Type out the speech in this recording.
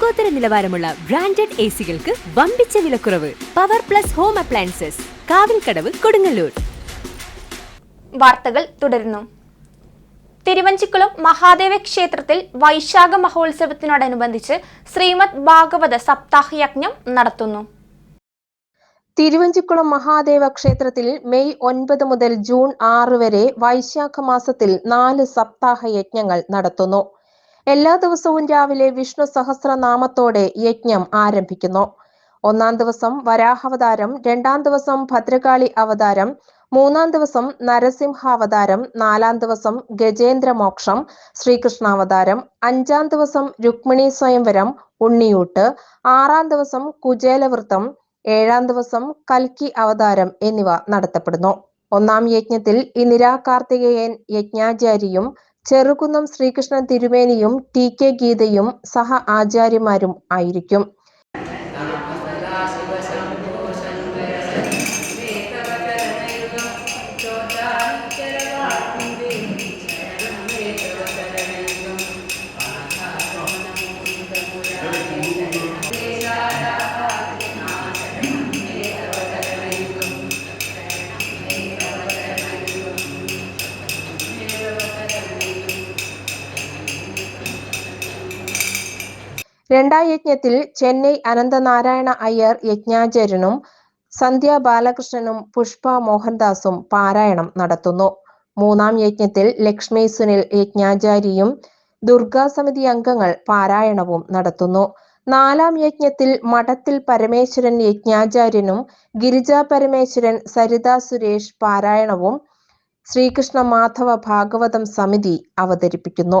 ലോകോത്തര നിലവാരമുള്ള branded A സികൾക്ക് വമ്പിച്ച വിലക്കുറവ്. Power plus home appliances Kavilkadavu Kodungallur. വാർത്തകൾ തുടരുന്നു. തിരുവഞ്ചിക്കുളം മഹാദേവ ക്ഷേത്രത്തിൽ വൈശാഖ മഹോത്സവത്തിനോടനുബന്ധിച്ച് ശ്രീമദ് ഭാഗവത സപ്താഹ യജ്ഞം നടത്തുന്നു. തിരുവഞ്ചിക്കുളം മഹാദേവ ക്ഷേത്രത്തിൽ മെയ് ഒൻപത് മുതൽ ജൂൺ ആറ് വരെ വൈശാഖ മാസത്തിൽ നാല് സപ്താഹ യജ്ഞങ്ങൾ നടത്തുന്നു. എല്ലാ ദിവസവും രാവിലെ വിഷ്ണു സഹസ്രനാമത്തോടെ യജ്ഞം ആരംഭിക്കുന്നു. ഒന്നാം ദിവസം വരാഹാവതാരം രണ്ടാം ദിവസം ഭദ്രകാളി അവതാരം മൂന്നാം ദിവസം നരസിംഹാവതാരം നാലാം ദിവസം ഗജേന്ദ്രമോക്ഷം ശ്രീകൃഷ്ണാവതാരം അഞ്ചാം ദിവസം രുക്മിണി സ്വയംവരം ഉണ്ണിയൂട്ട് ആറാം ദിവസം കുചേലവൃത്തം ഏഴാം ദിവസം കൽക്കി അവതാരം എന്നിവ നടത്തപ്പെടുന്നു. ഒന്നാം യജ്ഞത്തിൽ ഇന്ദിരാ കാർത്തികേയൻ യജ്ഞാചാരിയും ചെറുകുന്നം ശ്രീകൃഷ്ണൻ തിരുമേനിയും ടി കെ ഗീതയും സഹ ആചാര്യമാരും ആയിരിക്കും. രണ്ടാം യജ്ഞത്തിൽ ചെന്നൈ അനന്തനാരായണ അയ്യർ യജ്ഞാചരനും സന്ധ്യ ബാലകൃഷ്ണനും പുഷ്പ മോഹൻദാസും പാരായണം നടത്തുന്നു. മൂന്നാം യജ്ഞത്തിൽ ലക്ഷ്മി സുനിൽ യജ്ഞാചാരിയും ദുർഗാ സമിതി അംഗങ്ങൾ പാരായണവും നടത്തുന്നു. നാലാം യജ്ഞത്തിൽ മഠത്തിൽ പരമേശ്വരൻ യജ്ഞാചാര്യനും ഗിരിജാ പരമേശ്വരൻ സരിത സുരേഷ് പാരായണവും ശ്രീകൃഷ്ണ മാധവ ഭാഗവതം സമിതി അവതരിപ്പിക്കുന്നു.